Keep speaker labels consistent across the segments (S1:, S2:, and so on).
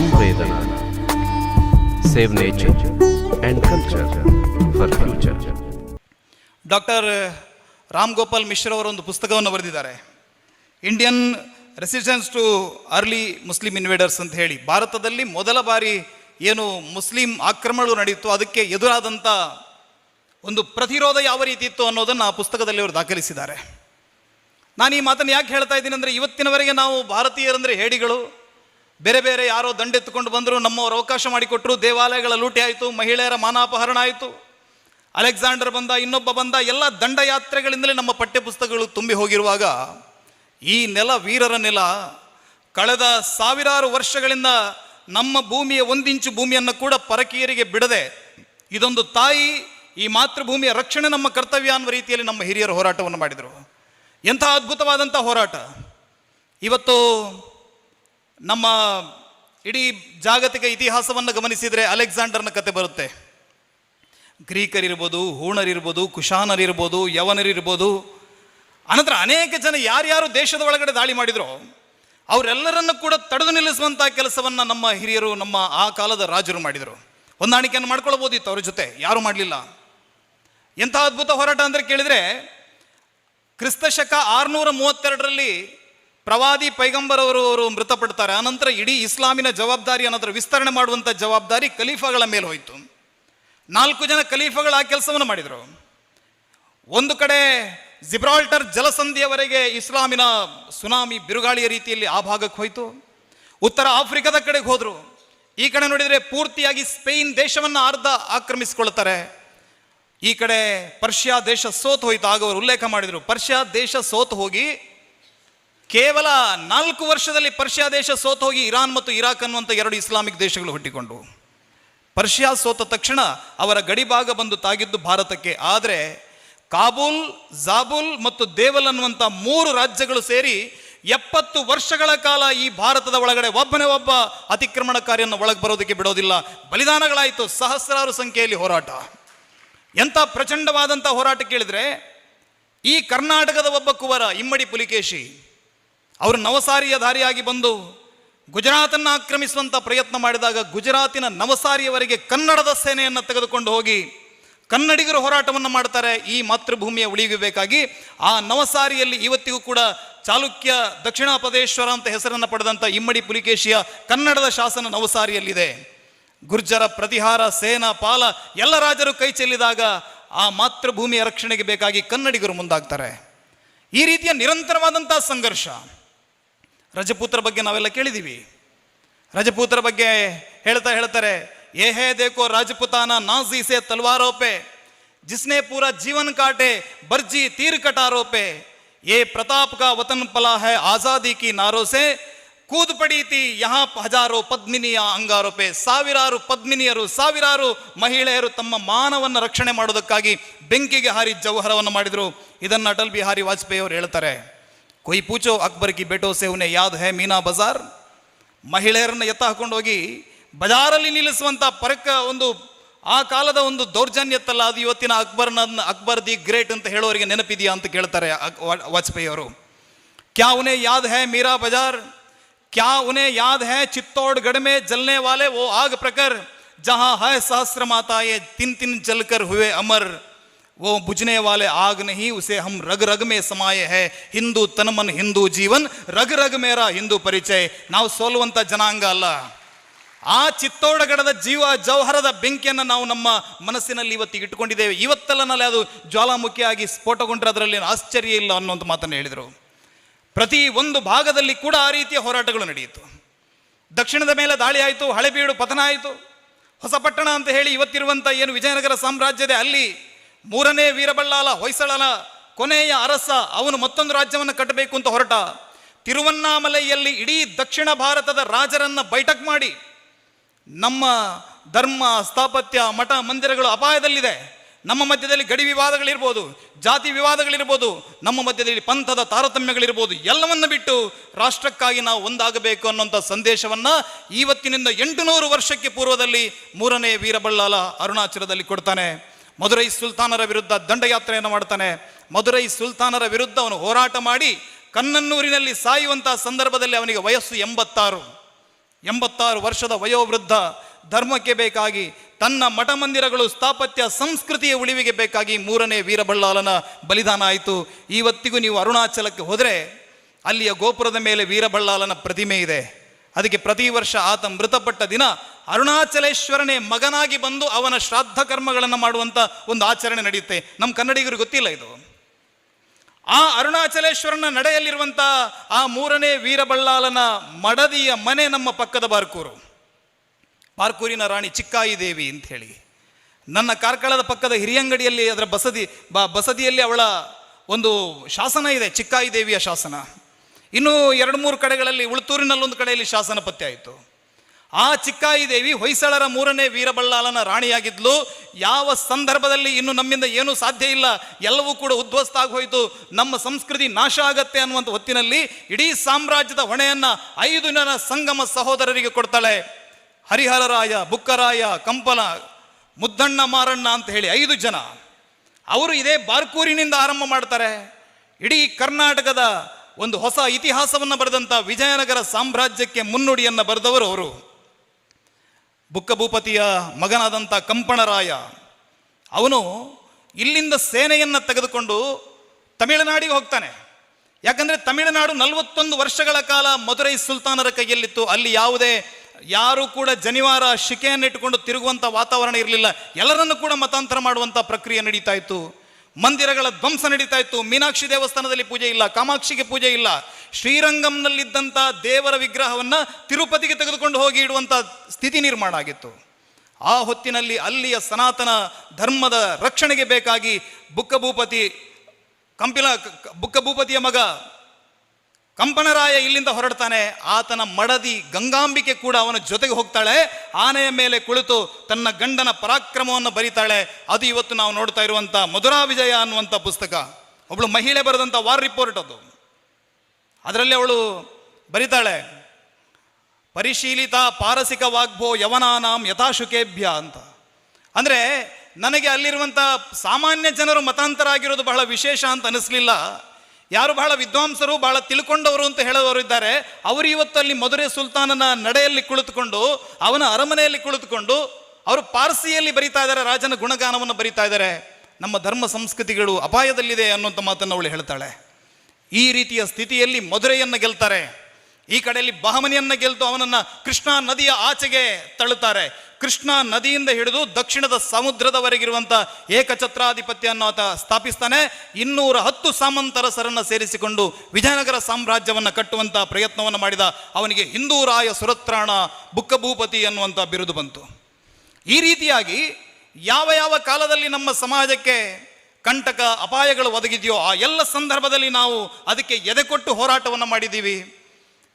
S1: Samvedana save nature and culture for future
S2: doctor Ram Gopal Mishra ಅವರು ಒಂದು ಪುಸ್ತಕವನ್ನು ಬರೆದಿದ್ದಾರೆ. Indian resistance to early Muslim invaders ಅಂತ ಹೇಳಿ. ಭಾರತದಲ್ಲಿ ಮೊದಲ ಬಾರಿ ಏನು ಮುಸ್ಲಿಂ ಆಕ್ರಮಣಗಳು ನಡೆಯಿತು, ಅದಕ್ಕೆ ಎದುರಾದಂಥ ಒಂದು ಪ್ರತಿರೋಧ ಯಾವ ರೀತಿ ಇತ್ತು ಅನ್ನೋದನ್ನು ಆ ಪುಸ್ತಕದಲ್ಲಿ ಅವರು ದಾಖಲಿಸಿದ್ದಾರೆ. ನಾನು ಈ ಮಾತನ್ನು ಯಾಕೆ ಹೇಳ್ತಾ ಇದ್ದೀನಿ ಅಂದರೆ ಇವತ್ತಿನವರೆಗೆ ನಾವು ಭಾರತೀಯರಂದರೆ ಹೇಡಿಗಳು ಬೇರೆ ಬೇರೆ ಯಾರೋ ದಂಡೆತ್ತುಕೊಂಡು ಬಂದರು, ನಮ್ಮವರು ಅವಕಾಶ ಮಾಡಿಕೊಟ್ಟರು ದೇವಾಲಯಗಳ ಲೂಟಿ ಆಯಿತು, ಮಹಿಳೆಯರ ಮಾನಾಪಹರಣ ಆಯಿತು. ಅಲೆಕ್ಸಾಂಡರ್ ಬಂದ, ಇನ್ನೊಬ್ಬ ಬಂದ, ಎಲ್ಲ ದಂಡಯಾತ್ರೆಗಳಿಂದಲೇ ನಮ್ಮ ಪಠ್ಯಪುಸ್ತಕಗಳು ತುಂಬಿ ಹೋಗಿರುವಾಗ, ಈ ನೆಲ ವೀರರ ನೆಲ, ಕಳೆದ ಸಾವಿರಾರು ವರ್ಷಗಳಿಂದ ನಮ್ಮ ಭೂಮಿಯ ಒಂದಿಂಚು ಭೂಮಿಯನ್ನು ಕೂಡ ಪರಕೀಯರಿಗೆ ಬಿಡದೆ, ಇದೊಂದು ತಾಯಿ, ಈ ಮಾತೃಭೂಮಿಯ ರಕ್ಷಣೆ ನಮ್ಮ ಕರ್ತವ್ಯ ಅನ್ನುವ ರೀತಿಯಲ್ಲಿ ನಮ್ಮ ಹಿರಿಯರು ಹೋರಾಟವನ್ನು ಮಾಡಿದರು. ಎಂಥ ಅದ್ಭುತವಾದಂಥ ಹೋರಾಟ. ಇವತ್ತು ನಮ್ಮ ಇಡೀ ಜಾಗತಿಕ ಇತಿಹಾಸವನ್ನು ಗಮನಿಸಿದರೆ ಅಲೆಕ್ಸಾಂಡರ್ನ ಕತೆ ಬರುತ್ತೆ. ಗ್ರೀಕರಿರ್ಬೋದು, ಹೂಣರಿರ್ಬೋದು, ಕುಶಾನರಿರ್ಬೋದು, ಯವನರಿರ್ಬೋದು. ಅನಂತರ ಅನೇಕ ಜನ ಯಾರ್ಯಾರು ದೇಶದ ಒಳಗಡೆ ದಾಳಿ ಮಾಡಿದ್ರು, ಅವರೆಲ್ಲರನ್ನು ಕೂಡ ತಡೆದು ನಿಲ್ಲಿಸುವಂಥ ಕೆಲಸವನ್ನು ನಮ್ಮ ಹಿರಿಯರು, ನಮ್ಮ ಆ ಕಾಲದ ರಾಜರು ಮಾಡಿದರು. ಹೊಂದಾಣಿಕೆಯನ್ನು ಮಾಡ್ಕೊಳ್ಬೋದಿತ್ತು ಅವ್ರ ಜೊತೆ, ಯಾರು ಮಾಡಲಿಲ್ಲ. ಎಂಥ ಅದ್ಭುತ ಹೋರಾಟ ಅಂದರೆ ಕೇಳಿದರೆ, ಕ್ರಿಸ್ತಶಕ ಆರುನೂರ ಮೂವತ್ತೆರಡರಲ್ಲಿ ಪ್ರವಾದಿ ಪೈಗಂಬರ್ ಅವರು ಅವರು ಮೃತಪಡ್ತಾರೆ. ಆನಂತರ ಇಡೀ ಇಸ್ಲಾಮಿನ ಜವಾಬ್ದಾರಿ ಅನ್ನೋದ್ರ ವಿಸ್ತರಣೆ ಮಾಡುವಂಥ ಜವಾಬ್ದಾರಿ ಖಲೀಫಾಗಳ ಮೇಲೆ ಹೋಯಿತು. ನಾಲ್ಕು ಜನ ಖಲೀಫಾಗಳು ಆ ಕೆಲಸವನ್ನು ಮಾಡಿದರು. ಒಂದು ಕಡೆ ಜಿಬ್ರಾಲ್ಟರ್ ಜಲಸಂಧಿಯವರೆಗೆ ಇಸ್ಲಾಮಿನ ಸುನಾಮಿ ಬಿರುಗಾಳಿಯ ರೀತಿಯಲ್ಲಿ ಆ ಭಾಗಕ್ಕೆ ಹೋಯಿತು. ಉತ್ತರ ಆಫ್ರಿಕಾದ ಕಡೆಗೆ ಹೋದರು. ಈ ಕಡೆ ನೋಡಿದರೆ ಪೂರ್ತಿಯಾಗಿ ಸ್ಪೇನ್ ದೇಶವನ್ನು ಅರ್ಧ ಆಕ್ರಮಿಸಿಕೊಳ್ತಾರೆ ಈ ಕಡೆ ಪರ್ಷಿಯಾ ದೇಶ ಸೋತು ಹೋಯಿತು. ಆಗ ಅವರು ಉಲ್ಲೇಖ ಮಾಡಿದರು. ಪರ್ಷಿಯಾ ದೇಶ ಸೋತು ಹೋಗಿ ಕೇವಲ ನಾಲ್ಕು ವರ್ಷದಲ್ಲಿ ಪರ್ಷಿಯಾ ದೇಶ ಸೋತು ಹೋಗಿ ಇರಾನ್ ಮತ್ತು ಇರಾಕ್ ಅನ್ನುವಂಥ ಎರಡು ಇಸ್ಲಾಮಿಕ್ ದೇಶಗಳು ಹುಟ್ಟಿಕೊಂಡವು ಪರ್ಷಿಯಾ ಸೋತ ತಕ್ಷಣ ಅವರ ಗಡಿಭಾಗ ಬಂದು ತಾಗಿದ್ದು ಭಾರತಕ್ಕೆ. ಆದರೆ ಕಾಬೂಲ್, ಜಾಬುಲ್ ಮತ್ತು ದೇವಲ್ ಅನ್ನುವಂಥ ಮೂರು ರಾಜ್ಯಗಳು ಸೇರಿ ಎಪ್ಪತ್ತು ವರ್ಷಗಳ ಕಾಲ ಈ ಭಾರತದ ಒಳಗಡೆ ಒಬ್ಬನೇ ಒಬ್ಬ ಅತಿಕ್ರಮಣಕಾರಿಯನ್ನು ಒಳಗೆ ಬರೋದಕ್ಕೆ ಬಿಡೋದಿಲ್ಲ. ಬಲಿದಾನಗಳಾಯಿತು, ಸಹಸ್ರಾರು ಸಂಖ್ಯೆಯಲ್ಲಿ ಹೋರಾಟ. ಎಂಥ ಪ್ರಚಂಡವಾದಂಥ ಹೋರಾಟ ಕೇಳಿದರೆ ಈ ಕರ್ನಾಟಕದ ಒಬ್ಬ ಕುವರ, ಇಮ್ಮಡಿ ಪುಲಿಕೇಶಿ ಅವರು ನವಸಾರಿಯ ದಾರಿಯಾಗಿ ಬಂದು ಗುಜರಾತನ್ನು ಆಕ್ರಮಿಸುವಂಥ ಪ್ರಯತ್ನ ಮಾಡಿದಾಗ ಗುಜರಾತಿನ ನವಸಾರಿಯವರೆಗೆ ಕನ್ನಡದ ಸೇನೆಯನ್ನು ತೆಗೆದುಕೊಂಡು ಹೋಗಿ ಕನ್ನಡಿಗರು ಹೋರಾಟವನ್ನು ಮಾಡ್ತಾರೆ, ಈ ಮಾತೃಭೂಮಿಯ ಉಳಿಯಬೇಕಾಗಿ ಆ ನವಸಾರಿಯಲ್ಲಿ ಇವತ್ತಿಗೂ ಕೂಡ ಚಾಲುಕ್ಯ ದಕ್ಷಿಣಾಪದೇಶ್ವರ ಅಂತ ಹೆಸರನ್ನು ಪಡೆದಂಥ ಇಮ್ಮಡಿ ಪುಲಿಕೇಶಿಯ ಕನ್ನಡದ ಶಾಸನ ನವಸಾರಿಯಲ್ಲಿದೆ. ಗುರ್ಜರ ಪ್ರತಿಹಾರ, ಸೇನಾ, ಪಾಲ ಎಲ್ಲ ರಾಜರು ಕೈ ಚೆಲ್ಲಿದಾಗ ಆ ಮಾತೃಭೂಮಿಯ ರಕ್ಷಣೆಗೆ ಬೇಕಾಗಿ ಕನ್ನಡಿಗರು ಮುಂದಾಗ್ತಾರೆ. ಈ ರೀತಿಯ ನಿರಂತರವಾದಂಥ ಸಂಘರ್ಷ. ರಜಪೂತ್ರ ಬಗ್ಗೆ ನಾವೆಲ್ಲ ಕೇಳಿದ್ದೀವಿ. ರಜಪೂತ್ರ ಬಗ್ಗೆ ಹೇಳ್ತಾ ಹೇಳ್ತಾರೆ, ಏ ಹೇ ದೇಕೋ ರಾಜಪುತಾನ ನಾಜೀಸೆ ತಲ್ವಾರೋಪೆ, ಜಿಸ್ನೆ ಪೂರಾ ಜೀವನ್ ಕಾಟೆ, ಬರ್ಜಿ ತೀರ್ ಕಟಾರೋಪೆ, ಏ ಪ್ರತಾಪ್ ಕಾ ವತನ್ ಪಲಾ ಹೈ, ಆಜಾದಿ ಕಿ ನಾರೋಸೆ ಕೂದ್ ಪಡೀತಿ ಯಹ ಹಜಾರೋ ಪದ್ಮಿನಿಯ ಅಂಗಾರೋಪೆ, ಸಾವಿರಾರು ಪದ್ಮಿನಿಯರು, ಸಾವಿರಾರು ಮಹಿಳೆಯರು ತಮ್ಮ ಮಾನವನ್ನ ರಕ್ಷಣೆ ಮಾಡೋದಕ್ಕಾಗಿ ಬೆಂಕಿಗೆ ಹಾರಿ ಜೌಹರವನ್ನು ಮಾಡಿದರು. ಇದನ್ನು ಅಟಲ್ ಬಿಹಾರಿ ವಾಜಪೇಯಿ ಅವರು ಹೇಳ್ತಾರೆ. कोई पूछो, अकबर की बेटो से उन्हें याद है मीना बाज़ार? महिर हक बजार परक आल दौर्जन्य अक्बर अक्बर दि ग्रेट अंत नेनपिया अंत केतर वाजपेयी क्या उन्हें याद है मीरा बजार? क्या उन्हें याद है चित्तौड़गढ़ में जलने वाले वो आग प्रकर जहाँ है सहस्र माता ये तीन तीन जलकर हुए अमर? वो बुझने वाले आग नहीं उसे हम रग रग में समाये है ಹಿಂದೂ ತನ್ಮನ್ ಹಿಂದೂ ಜೀವನ್ ರಗ್ ರಗ್ ಮೇರಾ ಹಿಂದೂ ಪರಿಚಯ ನಾವು ಸೋಲುವಂತ ಜನಾಂಗ ಅಲ್ಲ ಆ ಚಿತ್ತೋಡಗಡದ ಜೀವ ಜೌಹರದ ಬೆಂಕಿಯನ್ನು ನಾವು ನಮ್ಮ ಮನಸ್ಸಿನಲ್ಲಿ ಇವತ್ತಿಗೆ ಇಟ್ಟುಕೊಂಡಿದ್ದೇವೆ ಇವತ್ತೆಲ್ಲ ನಾಳೆ ಅದು ಜ್ವಾಲಾಮುಖಿಯಾಗಿ ಸ್ಫೋಟಗೊಂಡ್ರೆ ಅದರಲ್ಲಿ ಏನು ಆಶ್ಚರ್ಯ ಇಲ್ಲ ಅನ್ನುವಂಥ ಮಾತನ್ನು ಹೇಳಿದರು ಪ್ರತಿ ಒಂದು ಭಾಗದಲ್ಲಿ ಕೂಡ ಆ ರೀತಿಯ ಹೋರಾಟಗಳು ನಡೆಯಿತು ದಕ್ಷಿಣದ ಮೇಲೆ ದಾಳಿ ಆಯಿತು ಹಳೆಬೀಡು ಪತನ ಆಯಿತು ಹೊಸಪಟ್ಟಣ ಅಂತ ಹೇಳಿ ಇವತ್ತಿರುವಂಥ ಏನು ವಿಜಯನಗರ ಸಾಮ್ರಾಜ್ಯದ ಅಲ್ಲಿ ಮೂರನೇ ವೀರಬಳ್ಳಾಲ ಹೊಯ್ಸಳನ ಕೊನೆಯ ಅರಸ, ಅವನು ಮತ್ತೊಂದು ರಾಜ್ಯವನ್ನು ಕಟ್ಟಬೇಕು ಅಂತ ಹೊರಟ. ತಿರುವನ್ನಾಮಲೆಯಲ್ಲಿ ಇಡೀ ದಕ್ಷಿಣ ಭಾರತದ ರಾಜರನ್ನ ಬೈಠಕ್ ಮಾಡಿ. ನಮ್ಮ ಧರ್ಮ, ಸ್ಥಾಪತ್ಯ, ಮಠ, ಮಂದಿರಗಳು ಅಪಾಯದಲ್ಲಿದೆ. ನಮ್ಮ ಮಧ್ಯದಲ್ಲಿ ಗಡಿ ವಿವಾದಗಳಿರ್ಬೋದು, ಜಾತಿ ವಿವಾದಗಳಿರ್ಬೋದು, ನಮ್ಮ ಮಧ್ಯದಲ್ಲಿ ಪಂಥದ ತಾರತಮ್ಯಗಳಿರ್ಬೋದು, ಎಲ್ಲವನ್ನು ಬಿಟ್ಟು ರಾಷ್ಟ್ರಕ್ಕಾಗಿ ನಾವು ಒಂದಾಗಬೇಕು ಅನ್ನುವಂಥ ಸಂದೇಶವನ್ನ ಇವತ್ತಿನಿಂದ ಎಂಟುನೂರು ವರ್ಷಕ್ಕೆ ಪೂರ್ವದಲ್ಲಿ ಮೂರನೇ ವೀರಬಳ್ಳಾಲ ಅರುಣಾಚಲದಲ್ಲಿ ಕೊಡ್ತಾನೆ. ಮಧುರೈ ಸುಲ್ತಾನರ ವಿರುದ್ಧ ದಂಡಯಾತ್ರೆಯನ್ನು ಮಾಡ್ತಾನೆ. ಮಧುರೈ ಸುಲ್ತಾನರ ವಿರುದ್ಧ ಅವನು ಹೋರಾಟ ಮಾಡಿ ಕನ್ನನ್ನೂರಿನಲ್ಲಿ ಸಾಯುವಂತಹ ಸಂದರ್ಭದಲ್ಲಿ ಅವನಿಗೆ ವಯಸ್ಸು ಎಂಬತ್ತಾರು. ಎಂಬತ್ತಾರು ವರ್ಷದ ವಯೋವೃದ್ಧ ಧರ್ಮಕ್ಕೆ ಬೇಕಾಗಿ ತನ್ನ ಮಠ ಮಂದಿರಗಳು ಸ್ಥಾಪತ್ಯ ಸಂಸ್ಕೃತಿಯ ಉಳಿವಿಗೆ ಬೇಕಾಗಿ ಮೂರನೇ ವೀರಬಳ್ಳಾಲನ ಬಲಿದಾನ ಆಯಿತು. ಇವತ್ತಿಗೂ ನೀವು ಅರುಣಾಚಲಕ್ಕೆ ಹೋದರೆ ಅಲ್ಲಿಯ ಗೋಪುರದ ಮೇಲೆ ವೀರಬಳ್ಳಾಲನ ಪ್ರತಿಮೆ ಇದೆ. ಅದಕ್ಕೆ ಪ್ರತಿ ವರ್ಷ ಆತ ಮೃತಪಟ್ಟ ದಿನ ಅರುಣಾಚಲೇಶ್ವರನೇ ಮಗನಾಗಿ ಬಂದು ಅವನ ಶ್ರಾದ್ದ ಕರ್ಮಗಳನ್ನು ಮಾಡುವಂಥ ಒಂದು ಆಚರಣೆ ನಡೆಯುತ್ತೆ. ನಮ್ಮ ಕನ್ನಡಿಗರಿಗೆ ಗೊತ್ತಿಲ್ಲ ಇದು. ಆ ಅರುಣಾಚಲೇಶ್ವರನ ನಡೆಯಲ್ಲಿರುವಂಥ ಆ ಮೂರನೇ ವೀರಬಳ್ಳಾಲನ ಮಡದಿಯ ಮನೆ ನಮ್ಮ ಪಕ್ಕದ ಬಾರ್ಕೂರು. ಬಾರ್ಕೂರಿನ ರಾಣಿ ಚಿಕ್ಕಾಯಿ ದೇವಿ ಅಂತ ಹೇಳಿ. ನನ್ನ ಕಾರ್ಕಳದ ಪಕ್ಕದ ಹಿರಿಯಂಗಡಿಯಲ್ಲಿ, ಅದರ ಬಸದಿ ಬಸದಿಯಲ್ಲಿ ಅವಳ ಒಂದು ಶಾಸನ ಇದೆ, ಚಿಕ್ಕಾಯಿ ದೇವಿಯ ಶಾಸನ. ಇನ್ನು ಎರಡು ಮೂರು ಕಡೆಗಳಲ್ಲಿ ಉಳ್ತೂರಿನಲ್ಲೊಂದು ಕಡೆಯಲ್ಲಿ ಶಾಸನ ಪತ್ತೆ ಆಯಿತು. ಆ ಚಿಕ್ಕಾಯಿ ದೇವಿ ಹೊಯ್ಸಳರ ಮೂರನೇ ವೀರಬಳ್ಳಾಲನ ರಾಣಿಯಾಗಿದ್ಲು. ಯಾವ ಸಂದರ್ಭದಲ್ಲಿ ಇನ್ನು ನಮ್ಮಿಂದ ಏನೂ ಸಾಧ್ಯ ಇಲ್ಲ, ಎಲ್ಲವೂ ಕೂಡ ಉದ್ವಸ್ತ ಆಗೋಯಿತು, ನಮ್ಮ ಸಂಸ್ಕೃತಿ ನಾಶ ಆಗತ್ತೆ ಅನ್ನುವಂಥ ಹೊತ್ತಿನಲ್ಲಿ ಇಡೀ ಸಾಮ್ರಾಜ್ಯದ ಹೊಣೆಯನ್ನ ಐದು ಜನ ಸಂಗಮ ಸಹೋದರರಿಗೆ ಕೊಡ್ತಾಳೆ. ಹರಿಹರರಾಯ, ಬುಕ್ಕರಾಯ, ಕಂಪನ, ಮುದ್ದಣ್ಣ, ಮಾರಣ್ಣ ಅಂತ ಹೇಳಿ ಐದು ಜನ. ಅವರು ಇದೇ ಬಾರ್ಕೂರಿನಿಂದ ಆರಂಭ ಮಾಡ್ತಾರೆ. ಇಡೀ ಕರ್ನಾಟಕದ ಒಂದು ಹೊಸ ಇತಿಹಾಸವನ್ನು ಬರೆದಂಥ ವಿಜಯನಗರ ಸಾಮ್ರಾಜ್ಯಕ್ಕೆ ಮುನ್ನುಡಿಯನ್ನು ಬರೆದವರು ಅವರು. ಬುಕ್ಕಭೂಪತಿಯ ಮಗನಾದಂಥ ಕಂಪಣರಾಯ. ಅವನು ಇಲ್ಲಿಂದ ಸೇನೆಯನ್ನು ತೆಗೆದುಕೊಂಡು ತಮಿಳುನಾಡಿಗೆ ಹೋಗ್ತಾನೆ. ಯಾಕಂದರೆ ತಮಿಳುನಾಡು ನಲವತ್ತೊಂದು ವರ್ಷಗಳ ಕಾಲ ಮಧುರೈ ಸುಲ್ತಾನರ ಕೈಯಲ್ಲಿತ್ತು. ಅಲ್ಲಿ ಯಾವುದೇ ಯಾರೂ ಕೂಡ ಜನಿವಾರ ಶಿಕೆಯನ್ನು ಇಟ್ಟುಕೊಂಡು ತಿರುಗುವಂಥ ವಾತಾವರಣ ಇರಲಿಲ್ಲ. ಎಲ್ಲರನ್ನು ಕೂಡ ಮತಾಂತರ ಮಾಡುವಂಥ ಪ್ರಕ್ರಿಯೆ ನಡೀತಾ ಇತ್ತು. ಮಂದಿರಗಳ ಧ್ವಂಸ ನಡೀತಾ ಇತ್ತು. ಮೀನಾಕ್ಷಿ ದೇವಸ್ಥಾನದಲ್ಲಿ ಪೂಜೆ ಇಲ್ಲ, ಕಾಮಾಕ್ಷಿಗೆ ಪೂಜೆ ಇಲ್ಲ. ಶ್ರೀರಂಗಂನಲ್ಲಿದ್ದಂಥ ದೇವರ ವಿಗ್ರಹವನ್ನು ತಿರುಪತಿಗೆ ತೆಗೆದುಕೊಂಡು ಹೋಗಿ ಇಡುವಂಥ ಸ್ಥಿತಿ ನಿರ್ಮಾಣ ಆಗಿತ್ತು. ಆ ಹೊತ್ತಿನಲ್ಲಿ ಅಲ್ಲಿಯ ಸನಾತನ ಧರ್ಮದ ರಕ್ಷಣೆಗೆ ಬೇಕಾಗಿ ಬುಕ್ಕಭೂಪತಿ, ಕಂಪಿಲ, ಬುಕ್ಕಭೂಪತಿಯ ಮಗ ಕಂಪನರಾಯ ಇಲ್ಲಿಂದ ಹೊರಡ್ತಾನೆ. ಆತನ ಮಡದಿ ಗಂಗಾಂಬಿಕೆ ಕೂಡ ಅವನ ಜೊತೆಗೆ ಹೋಗ್ತಾಳೆ. ಆನೆಯ ಮೇಲೆ ಕುಳಿತು ತನ್ನ ಗಂಡನ ಪರಾಕ್ರಮವನ್ನು ಬರೀತಾಳೆ. ಅದು ಇವತ್ತು ನಾವು ನೋಡ್ತಾ ಇರುವಂಥ ಮಧುರಾ ವಿಜಯ ಅನ್ನುವಂಥ ಪುಸ್ತಕ. ಒಬ್ಳು ಮಹಿಳೆ ಬರೆದಂಥ ವಾರ್ ರಿಪೋರ್ಟ್ ಅದು. ಅದರಲ್ಲಿ ಅವಳು ಬರೀತಾಳೆ. ಪರಿಶೀಲಿತ ಪಾರಸಿಕ ವಾಗ್ಭೋ ಯವನಾನಾಂ ಯಥಾಶುಕೇಭ್ಯ ಅಂತ. ಅಂದರೆ ನನಗೆ ಅಲ್ಲಿರುವಂಥ ಸಾಮಾನ್ಯ ಜನರು ಮತಾಂತರ ಆಗಿರೋದು ಬಹಳ ವಿಶೇಷ ಅಂತ ಅನಿಸ್ಲಿಲ್ಲ. ಯಾರು ಬಹಳ ವಿದ್ವಾಂಸರು, ಬಹಳ ತಿಳ್ಕೊಂಡವರು ಅಂತ ಹೇಳೋರು ಇದ್ದಾರೆ. ಅವರು ಇವತ್ತು ಅಲ್ಲಿ ಮಧುರೆ ಸುಲ್ತಾನನ ನಡೆಯಲ್ಲಿ ಕುಳಿತುಕೊಂಡು, ಅವನ ಅರಮನೆಯಲ್ಲಿ ಕುಳಿತುಕೊಂಡು, ಅವರು ಪಾರ್ಸಿಯಲ್ಲಿ ಬರಿತಾ ಇದ್ದಾರೆ, ರಾಜನ ಗುಣಗಾನವನ್ನು ಬರಿತಾ ಇದ್ದಾರೆ. ನಮ್ಮ ಧರ್ಮ ಸಂಸ್ಕೃತಿಗಳು ಅಪಾಯದಲ್ಲಿದೆ ಅನ್ನುವಂಥ ಮಾತನ್ನು ಅವಳು ಹೇಳ್ತಾಳೆ. ಈ ರೀತಿಯ ಸ್ಥಿತಿಯಲ್ಲಿ ಮಧುರೆಯನ್ನು ಗೆಲ್ತಾರೆ. ಈ ಕಡೆಯಲ್ಲಿ ಬಹಮನಿಯನ್ನು ಗೆಲ್ತು ಅವನನ್ನು ಕೃಷ್ಣಾ ನದಿಯ ಆಚೆಗೆ ತಳ್ಳುತ್ತಾರೆ. ಕೃಷ್ಣಾ ನದಿಯಿಂದ ಹಿಡಿದು ದಕ್ಷಿಣದ ಸಮುದ್ರದವರೆಗಿರುವಂಥ ಏಕಛತ್ರಾಧಿಪತ್ಯವನ್ನು ಆತ ಸ್ಥಾಪಿಸ್ತಾನೆ. ಇನ್ನೂರ ಹತ್ತು ಸಾಮಂತರಸರನ್ನು ಸೇರಿಸಿಕೊಂಡು ವಿಜಯನಗರ ಸಾಮ್ರಾಜ್ಯವನ್ನು ಕಟ್ಟುವಂಥ ಪ್ರಯತ್ನವನ್ನು ಮಾಡಿದ ಅವನಿಗೆ ಹಿಂದೂರಾಯ ಸುರತ್ರಾಣ ಬುಕ್ಕಭೂಪತಿ ಅನ್ನುವಂಥ ಬಿರುದು ಬಂತು. ಈ ರೀತಿಯಾಗಿ ಯಾವ ಯಾವ ಕಾಲದಲ್ಲಿ ನಮ್ಮ ಸಮಾಜಕ್ಕೆ ಕಂಟಕ ಅಪಾಯಗಳು ಒದಗಿದೆಯೋ ಆ ಎಲ್ಲ ಸಂದರ್ಭದಲ್ಲಿ ನಾವು ಅದಕ್ಕೆ ಎದೆ ಕೊಟ್ಟು ಹೋರಾಟವನ್ನು ಮಾಡಿದ್ದೀವಿ.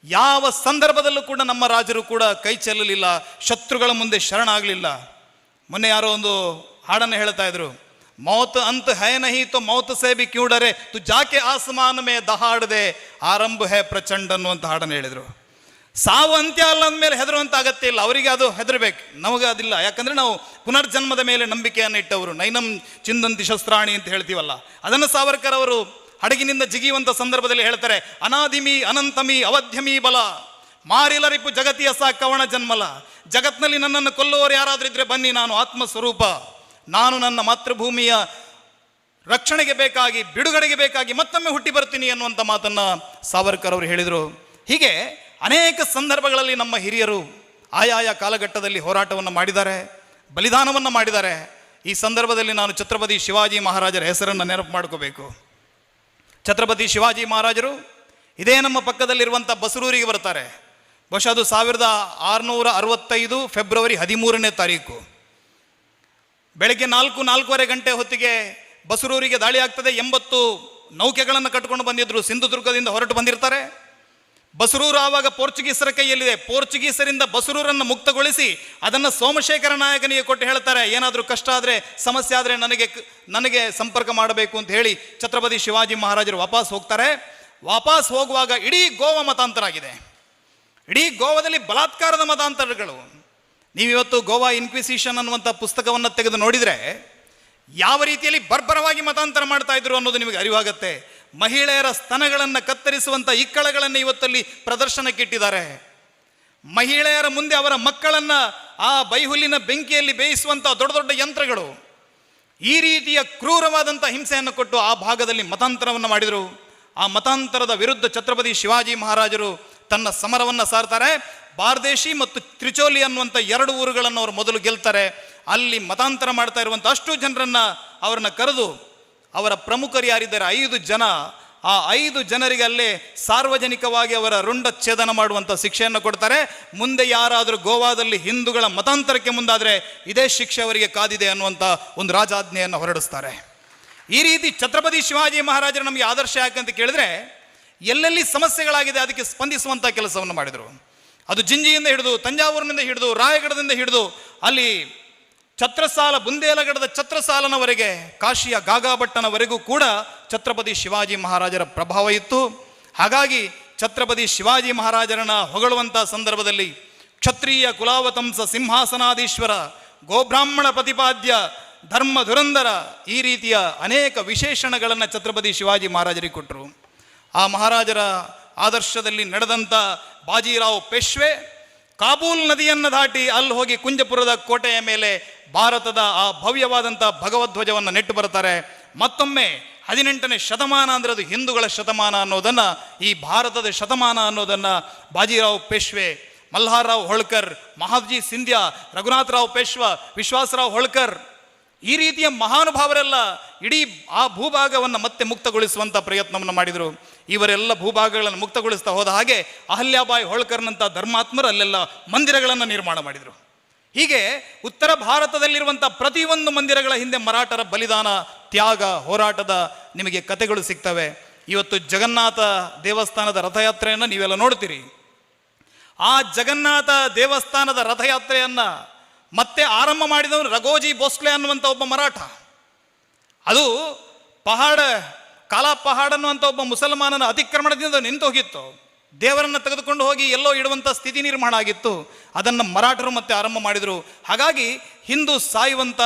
S2: ಯಾವ ಸಂದರ್ಭದಲ್ಲೂ ಕೂಡ ನಮ್ಮ ರಾಜರು ಕೂಡ ಕೈ ಚೆಲ್ಲಲಿಲ್ಲ, ಶತ್ರುಗಳ ಮುಂದೆ ಶರಣಾಗಲಿಲ್ಲ. ಮೊನ್ನೆ ಯಾರೋ ಒಂದು ಹಾಡನ್ನು ಹೇಳ್ತಾ ಇದ್ರು, ಮೌತ್ ಅಂತ ಹೈ ನಹಿ ತೋ ಮೌತ್ ಸೇಬಿ ಬಿ ಕ್ಯೂ ಡರೆ, ತು ಜಾಕೆ ಆಸಮಾನ ಮೇ ದಹಾಡದೆ ಆರಂಭ ಹೇ ಪ್ರಚಂಡ ಅನ್ನುವಂಥ ಹಾಡನ್ನು ಹೇಳಿದರು. ಸಾವು ಅಂತ್ಯ ಅಲ್ಲ ಅಂದಮೇಲೆ ಹೆದರುವಂತ ಅಗತ್ಯ ಇಲ್ಲ, ಅವರಿಗೆ ಅದು ಹೆದರಬೇಕು. ನಮಗೆ ಅದಿಲ್ಲ, ಯಾಕಂದ್ರೆ ನಾವು ಪುನರ್ಜನ್ಮದ ಮೇಲೆ ನಂಬಿಕೆಯನ್ನು ಇಟ್ಟವರು, ನೈನಂ ಚಿಂದಂತಿ ಶಸ್ತ್ರಾಣಿ ಅಂತ ಹೇಳ್ತೀವಲ್ಲ, ಅದನ್ನು ಸಾವರ್ಕರ್ ಅವರು ಹಡಗಿನಿಂದ ಜಿಗಿಯುವಂಥ ಸಂದರ್ಭದಲ್ಲಿ ಹೇಳ್ತಾರೆ, ಅನಾದಿಮಿ ಅನಂತಮಿ ಅವಧ್ಯಮಿ ಬಲ ಮಾರಿಲರಿಪು ಜಗತಿಯ ಸಾ ಕವಣ ಜನ್ಮಲ, ಜಗತ್ನಲ್ಲಿ ನನ್ನನ್ನು ಕೊಲ್ಲುವವರು ಯಾರಾದರೂ ಇದ್ರೆ ಬನ್ನಿ, ನಾನು ಆತ್ಮ ಸ್ವರೂಪ ನಾನು ನನ್ನ ಮಾತೃಭೂಮಿಯ ರಕ್ಷಣೆಗೆ ಬೇಕಾಗಿ, ಬಿಡುಗಡೆಗೆ ಬೇಕಾಗಿ ಮತ್ತೊಮ್ಮೆ ಹುಟ್ಟಿ ಬರ್ತೀನಿ ಅನ್ನುವಂಥ ಮಾತನ್ನ ಸಾವರ್ಕರ್ ಅವರು ಹೇಳಿದರು. ಹೀಗೆ ಅನೇಕ ಸಂದರ್ಭಗಳಲ್ಲಿ ನಮ್ಮ ಹಿರಿಯರು ಆಯಾಯ ಕಾಲಘಟ್ಟದಲ್ಲಿ ಹೋರಾಟವನ್ನು ಮಾಡಿದ್ದಾರೆ, ಬಲಿದಾನವನ್ನು ಮಾಡಿದ್ದಾರೆ. ಈ ಸಂದರ್ಭದಲ್ಲಿ ನಾನು ಛತ್ರಪತಿ ಶಿವಾಜಿ ಮಹಾರಾಜರ ಹೆಸರನ್ನು ನೆನಪು ಮಾಡ್ಕೋಬೇಕು. ಛತ್ರಪತಿ ಶಿವಾಜಿ ಮಹಾರಾಜರು, ಇದೇ ನಮ್ಮ ಪಕ್ಕದಲ್ಲಿರುವಂಥ ಬಸರೂರಿಗೆ ಬರ್ತಾರೆ. ಬಹುಶಃ ಅದು ಸಾವಿರದ ಆರುನೂರ ಅರವತ್ತೈದು ಫೆಬ್ರವರಿ ಹದಿಮೂರನೇ ತಾರೀಕು. ಬೆಳಗ್ಗೆ ನಾಲ್ಕು, ನಾಲ್ಕೂವರೆ ಗಂಟೆ ಹೊತ್ತಿಗೆ ಬಸರೂರಿಗೆ ದಾಳಿ ಆಗ್ತದೆ ಎಂಬತ್ತು ನೌಕೆಗಳನ್ನು ಕಟ್ಕೊಂಡು ಬಂದಿದ್ದರು ಸಿಂಧುದುರ್ಗದಿಂದ ಹೊರಟು ಬಂದಿರ್ತಾರೆ. ಬಸರೂರು ಆವಾಗ ಪೋರ್ಚುಗೀಸರ ಕೈಯಲ್ಲಿದೆ. ಪೋರ್ಚುಗೀಸರಿಂದ ಬಸರೂರನ್ನು ಮುಕ್ತಗೊಳಿಸಿ ಅದನ್ನು ಸೋಮಶೇಖರ ನಾಯಕನಿಗೆ ಕೊಟ್ಟು ಹೇಳ್ತಾರೆ, ಏನಾದರೂ ಕಷ್ಟ ಆದರೆ, ಸಮಸ್ಯೆ ಆದರೆ ನನಗೆ ನನಗೆ ಸಂಪರ್ಕ ಮಾಡಬೇಕು ಅಂತ ಹೇಳಿ ಛತ್ರಪತಿ ಶಿವಾಜಿ ಮಹಾರಾಜರು ವಾಪಸ್ ಹೋಗ್ತಾರೆ. ವಾಪಸ್ ಹೋಗುವಾಗ ಇಡೀ ಗೋವಾ ಮತಾಂತರ ಆಗಿದೆ ಇಡೀ ಗೋವಾದಲ್ಲಿ ಬಲಾತ್ಕಾರದ ಮತಾಂತರಗಳು. ನೀವಿವತ್ತು ಗೋವಾ ಇನ್ಕ್ವಿಸಿಷನ್ ಅನ್ನುವಂಥ ಪುಸ್ತಕವನ್ನು ತೆಗೆದು ನೋಡಿದರೆ ಯಾವ ರೀತಿಯಲ್ಲಿ ಬರ್ಬರವಾಗಿ ಮತಾಂತರ ಮಾಡ್ತಾ ಇದ್ರು ಅನ್ನೋದು ನಿಮಗೆ ಅರಿವಾಗತ್ತೆ. ಮಹಿಳೆಯರ ಸ್ತನಗಳನ್ನು ಕತ್ತರಿಸುವಂಥ ಇಕ್ಕಳಗಳನ್ನು ಇವತ್ತಲ್ಲಿ ಪ್ರದರ್ಶನಕ್ಕೆ ಇಟ್ಟಿದ್ದಾರೆ ಮಹಿಳೆಯರ ಮುಂದೆ ಅವರ ಮಕ್ಕಳನ್ನು ಆ ಬೈಹುಲ್ಲಿನ ಬೆಂಕಿಯಲ್ಲಿ ಬೇಯಿಸುವಂಥ ದೊಡ್ಡ ದೊಡ್ಡ ಯಂತ್ರಗಳು ಈ ರೀತಿಯ ಕ್ರೂರವಾದಂಥ ಹಿಂಸೆಯನ್ನು ಕೊಟ್ಟು ಆ ಭಾಗದಲ್ಲಿ ಮತಾಂತರವನ್ನು ಮಾಡಿದರು. ಆ ಮತಾಂತರದ ವಿರುದ್ಧ ಛತ್ರಪತಿ ಶಿವಾಜಿ ಮಹಾರಾಜರು ತನ್ನ ಸಮರವನ್ನು ಸಾರ್ತಾರೆ. ಬಾರ್ದೇಶಿ ಮತ್ತು ತ್ರಿಚೋಲಿ ಅನ್ನುವಂಥ ಎರಡು ಊರುಗಳನ್ನು ಅವರು ಮೊದಲು ಗೆಲ್ತಾರೆ. ಅಲ್ಲಿ ಮತಾಂತರ ಮಾಡ್ತಾ ಇರುವಂಥ ಅಷ್ಟು ಜನರನ್ನು ಅವರನ್ನು ಕರೆದು ಅವರ ಪ್ರಮುಖರು ಯಾರಿದ್ದಾರೆ? ಐದು ಜನ. ಆ ಐದು ಜನರಿಗೆ ಅಲ್ಲೇ ಸಾರ್ವಜನಿಕವಾಗಿ ಅವರ ರುಂಡ ಛೇದನ ಮಾಡುವಂಥ ಶಿಕ್ಷೆಯನ್ನು ಕೊಡ್ತಾರೆ. ಮುಂದೆ ಯಾರಾದರೂ ಗೋವಾದಲ್ಲಿ ಹಿಂದೂಗಳ ಮತಾಂತರಕ್ಕೆ ಮುಂದಾದರೆ ಇದೇ ಶಿಕ್ಷೆ ಅವರಿಗೆ ಕಾದಿದೆ ಅನ್ನುವಂಥ ಒಂದು ರಾಜಾಜ್ಞೆಯನ್ನು ಹೊರಡಿಸ್ತಾರೆ. ಈ ರೀತಿ ಛತ್ರಪತಿ ಶಿವಾಜಿ ಮಹಾರಾಜರು ನಮಗೆ ಆದರ್ಶ ಯಾಕಂತ ಕೇಳಿದ್ರೆ, ಎಲ್ಲೆಲ್ಲಿ ಸಮಸ್ಯೆಗಳಾಗಿದೆ ಅದಕ್ಕೆ ಸ್ಪಂದಿಸುವಂಥ ಕೆಲಸವನ್ನು ಮಾಡಿದರು. ಅದು ಜಿಂಜಿಯಿಂದ ಹಿಡಿದು, ತಂಜಾವೂರಿನಿಂದ ಹಿಡಿದು ರಾಯಗಢದಿಂದ ಹಿಡಿದು, ಅಲ್ಲಿ ಛತ್ರಸಾಲ ಬುಂದೇಲಗಡದ ಛತ್ರಸಾಲನವರೆಗೆ, ಕಾಶಿಯ ಗಾಗಾಭಟ್ಟನವರೆಗೂ ಕೂಡ ಛತ್ರಪತಿ ಶಿವಾಜಿ ಮಹಾರಾಜರ ಪ್ರಭಾವ ಇತ್ತು. ಹಾಗಾಗಿ ಛತ್ರಪತಿ ಶಿವಾಜಿ ಮಹಾರಾಜರನ್ನ ಹೊಗಳುವಂಥ ಸಂದರ್ಭದಲ್ಲಿ ಕ್ಷತ್ರಿಯ ಕುಲಾವತಂಸ ಸಿಂಹಾಸನಾಧೀಶ್ವರ, ಗೋಬ್ರಾಹ್ಮಣ ಪ್ರತಿಪಾದ್ಯ ಧರ್ಮ ಧುರಂಧರ ಈ ರೀತಿಯ ಅನೇಕ ವಿಶೇಷಣಗಳನ್ನು ಛತ್ರಪತಿ ಶಿವಾಜಿ ಮಹಾರಾಜರಿಗೆ ಕೊಟ್ಟರು. ಆ ಮಹಾರಾಜರ ಆದರ್ಶದಲ್ಲಿ ನಡೆದಂಥ ಬಾಜಿರಾವ್ ಪೇಶ್ವೆ, ಕಾಬೂಲ್ ನದಿಯನ್ನು ದಾಟಿ ಅಲ್ಲಿ ಹೋಗಿ ಕುಂಜಪುರದ ಕೋಟೆಯ ಮೇಲೆ ಭಾರತದ ಆ ಭವ್ಯವಾದಂಥ ಭಗವಧ್ವಜವನ್ನು ನೆಟ್ಟು ಬರ್ತಾರೆ ಮತ್ತೊಮ್ಮೆ ಹದಿನೆಂಟನೇ ಶತಮಾನ ಅಂದ್ರೆ ಅದು ಹಿಂದೂಗಳ ಶತಮಾನ ಅನ್ನೋದನ್ನು, ಈ ಭಾರತದ ಶತಮಾನ ಅನ್ನೋದನ್ನು ಬಾಜಿರಾವ್ ಪೇಶ್ವೆ ಮಲ್ಹಾರಾವ್ ಹೋಳ್ಕರ್ ಮಹಾದ್ಜಿ ಸಿಂಧ್ಯಾ, ರಘುನಾಥರಾವ್ ಪೇಶ್ವ, ವಿಶ್ವಾಸರಾವ್ ಹೋಳ್ಕರ್ ಈ ರೀತಿಯ ಮಹಾನುಭಾವರೆಲ್ಲ ಇಡೀ ಆ ಭೂಭಾಗವನ್ನು ಮತ್ತೆ ಮುಕ್ತಗೊಳಿಸುವಂಥ ಪ್ರಯತ್ನವನ್ನು ಮಾಡಿದರು. ಇವರೆಲ್ಲ ಭೂಭಾಗಗಳನ್ನು ಮುಕ್ತಗೊಳಿಸ್ತಾ ಹೋದ ಹಾಗೆ ಅಹಲ್ಯಾಬಾಯಿ ಹೋಳ್ಕರ್ನಂಥ ಧರ್ಮಾತ್ಮರು ಅಲ್ಲೆಲ್ಲ ಮಂದಿರಗಳನ್ನು ನಿರ್ಮಾಣ ಮಾಡಿದರು. ಹೀಗೆ ಉತ್ತರ ಭಾರತದಲ್ಲಿರುವಂಥ ಪ್ರತಿಯೊಂದು ಮಂದಿರಗಳ ಹಿಂದೆ ಮರಾಠರ ಬಲಿದಾನ, ತ್ಯಾಗ, ಹೋರಾಟದ ನಿಮಗೆ ಕಥೆಗಳು ಸಿಗ್ತವೆ. ಇವತ್ತು ಜಗನ್ನಾಥ ದೇವಸ್ಥಾನದ ರಥಯಾತ್ರೆಯನ್ನು ನೀವೆಲ್ಲ ನೋಡ್ತೀರಿ ಆ ಜಗನ್ನಾಥ ದೇವಸ್ಥಾನದ ರಥಯಾತ್ರೆಯನ್ನು ಮತ್ತೆ ಆರಂಭ ಮಾಡಿದವನು ರಘೋಜಿ ಬೋಸ್ಲೆ ಅನ್ನುವಂಥ ಒಬ್ಬ ಮರಾಠ. ಅದು ಪಹಾಡ, ಕಾಲಾ ಪಹಾಡ್ ಅನ್ನುವಂಥ ಒಬ್ಬ ಮುಸಲ್ಮಾನನ ಅತಿಕ್ರಮಣದಿಂದ ನಿಂತು ಹೋಗಿತ್ತು ದೇವರನ್ನು ತೆಗೆದುಕೊಂಡು ಹೋಗಿ ಎಲ್ಲೋ ಇಡುವಂಥ ಸ್ಥಿತಿ ನಿರ್ಮಾಣ ಆಗಿತ್ತು. ಅದನ್ನು ಮರಾಠರು ಮತ್ತೆ ಆರಂಭ ಮಾಡಿದರು. ಹಾಗಾಗಿ ಹಿಂದೂ ಸಾಯುವಂಥ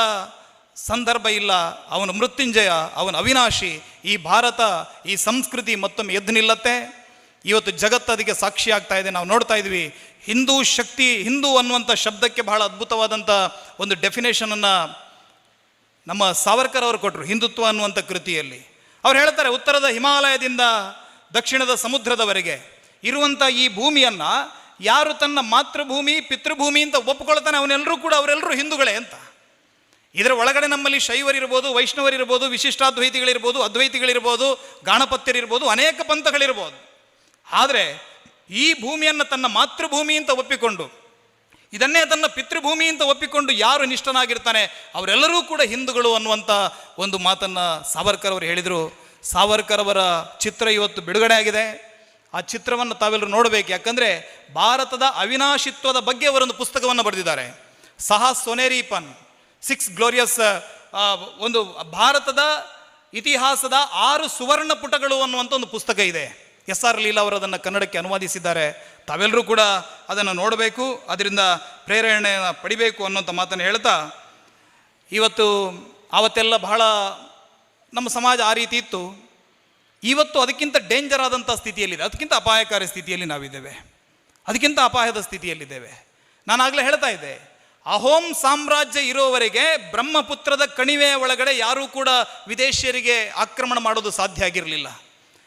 S2: ಸಂದರ್ಭ ಇಲ್ಲ. ಅವನು ಮೃತ್ಯುಂಜಯ, ಅವನ ಅವಿನಾಶಿ, ಈ ಭಾರತ, ಈ ಸಂಸ್ಕೃತಿ ಮತ್ತೊಮ್ಮೆ ಎದ್ದು ನಿಲ್ಲತ್ತೆ. ಇವತ್ತು ಜಗತ್ತು ಅದಕ್ಕೆ ಸಾಕ್ಷಿ ಆಗ್ತಾ ಇದೆ. ನಾವು ನೋಡ್ತಾ ಇದ್ವಿ. ಹಿಂದೂ ಶಕ್ತಿ, ಹಿಂದೂ ಅನ್ನುವಂಥ ಶಬ್ದಕ್ಕೆ ಬಹಳ ಅದ್ಭುತವಾದಂಥ ಒಂದು ಡೆಫಿನೇಷನನ್ನು ನಮ್ಮ ಸಾವರ್ಕರ್ ಅವರು ಕೊಟ್ಟರು ಹಿಂದುತ್ವ ಅನ್ನುವಂಥ ಕೃತಿಯಲ್ಲಿ. ಅವ್ರು ಹೇಳ್ತಾರೆ, ಉತ್ತರದ ಹಿಮಾಲಯದಿಂದ ದಕ್ಷಿಣದ ಸಮುದ್ರದವರೆಗೆ. ಇರುವಂಥ ಈ ಭೂಮಿಯನ್ನು ಯಾರು ತನ್ನ ಮಾತೃಭೂಮಿ, ಪಿತೃಭೂಮಿ ಅಂತ ಒಪ್ಪಿಕೊಳ್ತಾನೆ ಅವನೆಲ್ಲರೂ ಕೂಡ ಅವರೆಲ್ಲರೂ ಹಿಂದೂಗಳೇ ಅಂತ. ಇದರ ಒಳಗಡೆ ನಮ್ಮಲ್ಲಿ ಶೈವರಿರ್ಬೋದು ವೈಷ್ಣವರಿರ್ಬೋದು ವಿಶಿಷ್ಟಾದ್ವೈತಿಗಳಿರ್ಬೋದು, ಅದ್ವೈತಿಗಳಿರ್ಬೋದು, ಗಾಣಪತ್ಯರಿರ್ಬೋದು, ಅನೇಕ ಪಂಥಗಳಿರ್ಬೋದು. ಆದರೆ ಈ ಭೂಮಿಯನ್ನು ತನ್ನ ಮಾತೃಭೂಮಿ ಅಂತ ಒಪ್ಪಿಕೊಂಡು, ಇದನ್ನೇ ತನ್ನ ಪಿತೃಭೂಮಿ ಅಂತ ಒಪ್ಪಿಕೊಂಡು ಯಾರು ನಿಷ್ಠನಾಗಿರ್ತಾನೆ ಅವರೆಲ್ಲರೂ ಕೂಡ ಹಿಂದೂಗಳು ಅನ್ನುವಂಥ ಒಂದು ಮಾತನ್ನು ಸಾವರ್ಕರ್ ಅವರು ಹೇಳಿದರು. ಸಾವರ್ಕರ್ ಅವರ ಚಿತ್ರ ಇವತ್ತು ಬಿಡುಗಡೆ ಆಗಿದೆ. ಆ ಚಿತ್ರವನ್ನು ತಾವೆಲ್ಲರೂ ನೋಡಬೇಕು. ಯಾಕಂದರೆ ಭಾರತದ ಅವಿನಾಶಿತ್ವದ ಬಗ್ಗೆ ಅವರೊಂದು ಪುಸ್ತಕವನ್ನು ಬರೆದಿದ್ದಾರೆ. ಸಹ ಸೊನೇರಿಪನ್ ಸಿಕ್ಸ್ ಗ್ಲೋರಿಯಸ್ ಒಂದು ಭಾರತದ ಇತಿಹಾಸದ ಆರು ಸುವರ್ಣ ಪುಟಗಳು ಅನ್ನುವಂಥ ಒಂದು ಪುಸ್ತಕ ಇದೆ. ಎಸ್ ಆರ್ ಲೀಲಾ ಅವರು ಅದನ್ನು ಕನ್ನಡಕ್ಕೆ ಅನುವಾದಿಸಿದ್ದಾರೆ. ತಾವೆಲ್ಲರೂ ಕೂಡ ಅದನ್ನು ನೋಡಬೇಕು, ಅದರಿಂದ ಪ್ರೇರಣೆಯನ್ನು ಪಡಿಬೇಕು ಅನ್ನೋಂಥ ಮಾತನ್ನು ಹೇಳ್ತಾ, ಇವತ್ತು ಆವತ್ತೆಲ್ಲ ಬಹಳ ನಮ್ಮ ಸಮಾಜ ಆ ರೀತಿ ಇತ್ತು. ಇವತ್ತು ಅದಕ್ಕಿಂತ ಡೇಂಜರ್ ಆದಂಥ ಸ್ಥಿತಿಯಲ್ಲಿದೆ. ಅದಕ್ಕಿಂತ ಅಪಾಯಕಾರಿ ಸ್ಥಿತಿಯಲ್ಲಿ ನಾವಿದ್ದೇವೆ. ಅದಕ್ಕಿಂತ ಅಪಾಯದ ಸ್ಥಿತಿಯಲ್ಲಿದ್ದೇವೆ. ನಾನಾಗಲೇ ಹೇಳ್ತಾ ಇದ್ದೆ. ಅಹೋಂ ಸಾಮ್ರಾಜ್ಯ ಇರೋವರೆಗೆ ಬ್ರಹ್ಮಪುತ್ರದ ಕಣಿವೆಯ ಒಳಗಡೆ ಯಾರೂ ಕೂಡ ವಿದೇಶಿಯರಿಗೆ ಆಕ್ರಮಣ ಮಾಡೋದು ಸಾಧ್ಯ ಆಗಿರಲಿಲ್ಲ.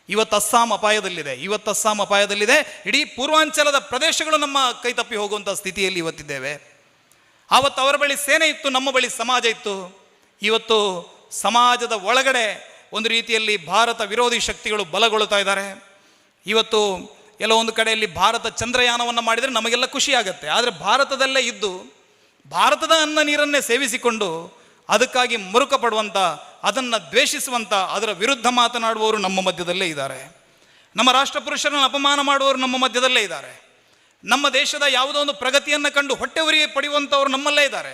S2: ಇವತ್ತು ಅಸ್ಸಾಂ ಅಪಾಯದಲ್ಲಿದೆ. ಇವತ್ತು ಅಸ್ಸಾಂ ಅಪಾಯದಲ್ಲಿದೆ. ಇಡೀ ಪೂರ್ವಾಂಚಲದ ಪ್ರದೇಶಗಳು ನಮ್ಮ ಕೈ ತಪ್ಪಿ ಹೋಗುವಂಥ ಸ್ಥಿತಿಯಲ್ಲಿ ಇವತ್ತಿದ್ದೇವೆ. ಆವತ್ತು ಅವರ ಬಳಿ ಸೇನೆ ಇತ್ತು, ನಮ್ಮ ಬಳಿ ಸಮಾಜ ಇತ್ತು. ಇವತ್ತು ಸಮಾಜದ ಒಳಗಡೆ ಒಂದು ರೀತಿಯಲ್ಲಿ ಭಾರತ ವಿರೋಧಿ ಶಕ್ತಿಗಳು ಬಲಗೊಳ್ತಾ ಇದ್ದಾರೆ. ಇವತ್ತು ಕೆಲವೊಂದು ಕಡೆಯಲ್ಲಿ ಭಾರತ ಚಂದ್ರಯಾನವನ್ನು ಮಾಡಿದರೆ ನಮಗೆಲ್ಲ ಖುಷಿ ಆಗುತ್ತೆ. ಆದರೆ ಭಾರತದಲ್ಲೇ ಇದ್ದು, ಭಾರತದ ಅನ್ನ ನೀರನ್ನೇ ಸೇವಿಸಿಕೊಂಡು ಅದಕ್ಕಾಗಿ ಮುರುಕ ಪಡುವಂಥ ಅದನ್ನು ದ್ವೇಷಿಸುವಂಥ ಅದರ ವಿರುದ್ಧ ಮಾತನಾಡುವವರು ನಮ್ಮ ಮಧ್ಯದಲ್ಲೇ ಇದ್ದಾರೆ. ನಮ್ಮ ರಾಷ್ಟ್ರಪುರುಷರನ್ನು ಅಪಮಾನ ಮಾಡುವವರು ನಮ್ಮ ಮಧ್ಯದಲ್ಲೇ ಇದ್ದಾರೆ. ನಮ್ಮ ದೇಶದ ಯಾವುದೋ ಒಂದು ಪ್ರಗತಿಯನ್ನು ಕಂಡು ಹೊಟ್ಟೆ ಉರಿ ಪಡೆಯುವಂಥವ್ರು ನಮ್ಮಲ್ಲೇ ಇದ್ದಾರೆ.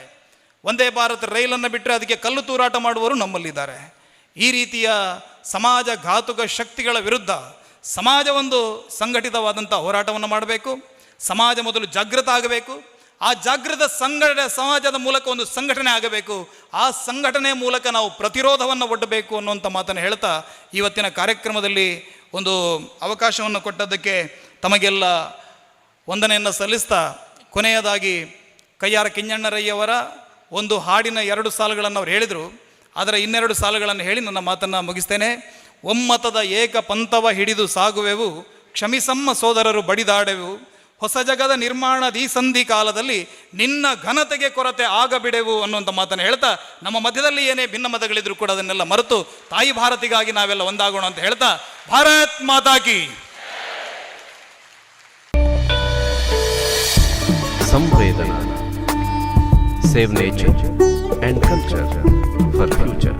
S2: ಒಂದೇ ಭಾರತ ರೈಲನ್ನು ಬಿಟ್ಟರೆ ಅದಕ್ಕೆ ಕಲ್ಲು ತೂರಾಟ ಮಾಡುವವರು ನಮ್ಮಲ್ಲಿದ್ದಾರೆ. ಈ ರೀತಿಯ ಸಮಾಜ ಘಾತುಕ ಶಕ್ತಿಗಳ ವಿರುದ್ಧ ಸಮಾಜ ಒಂದು ಸಂಘಟಿತವಾದಂಥ ಹೋರಾಟವನ್ನು ಮಾಡಬೇಕು. ಸಮಾಜ ಮೊದಲು ಜಾಗೃತ ಆಗಬೇಕು. ಆ ಜಾಗೃತ ಸಂಘಟನೆ, ಸಮಾಜದ ಮೂಲಕ ಒಂದು ಸಂಘಟನೆ ಆಗಬೇಕು. ಆ ಸಂಘಟನೆ ಮೂಲಕ ನಾವು ಪ್ರತಿರೋಧವನ್ನು ಒಡ್ಡಬೇಕು ಅನ್ನುವಂಥ ಮಾತನ್ನು ಹೇಳ್ತಾ ಇವತ್ತಿನ ಕಾರ್ಯಕ್ರಮದಲ್ಲಿ ಒಂದು ಅವಕಾಶವನ್ನು ಕೊಟ್ಟದ್ದಕ್ಕೆ ತಮಗೆಲ್ಲ ವಂದನೆಯನ್ನು ಸಲ್ಲಿಸ್ತಾ ಕೊನೆಯದಾಗಿ ಕೈಯಾರ ಕಿಂಜಣ್ಣರಯ್ಯವರ ಒಂದು ಹಾಡಿನ ಎರಡು ಸಾಲುಗಳನ್ನು ಅವ್ರು ಹೇಳಿದರು. ಅದರ ಇನ್ನೆರಡು ಸಾಲುಗಳನ್ನು ಹೇಳಿ ನನ್ನ ಮಾತನ್ನು ಮುಗಿಸ್ತೇನೆ. ಒಮ್ಮತದ ಏಕ ಪಂಥವ ಹಿಡಿದು ಸಾಗುವೆವು, ಕ್ಷಮಿಸಮ್ಮ ಸೋದರರು ಬಡಿದಾಡೆವು. ಹೊಸ ಜಗದ ನಿರ್ಮಾಣದ ಈ ಸಂಧಿ ಕಾಲದಲ್ಲಿ ನಿನ್ನ ಘನತೆಗೆ ಕೊರತೆ ಆಗಬಿಡೆವು ಅನ್ನುವಂಥ ಮಾತನ್ನು ಹೇಳ್ತಾ, ನಮ್ಮ ಮಧ್ಯದಲ್ಲಿ ಏನೇ ಭಿನ್ನ ಮತಗಳಿದ್ರು ಕೂಡ ಅದನ್ನೆಲ್ಲ ಮರೆತು ತಾಯಿ ಭಾರತಿಗಾಗಿ ನಾವೆಲ್ಲ ಒಂದಾಗೋಣ ಅಂತ ಹೇಳ್ತಾ, Bharat ಮಾತಾಕಿ
S1: Samvedana, save nature and culture. For future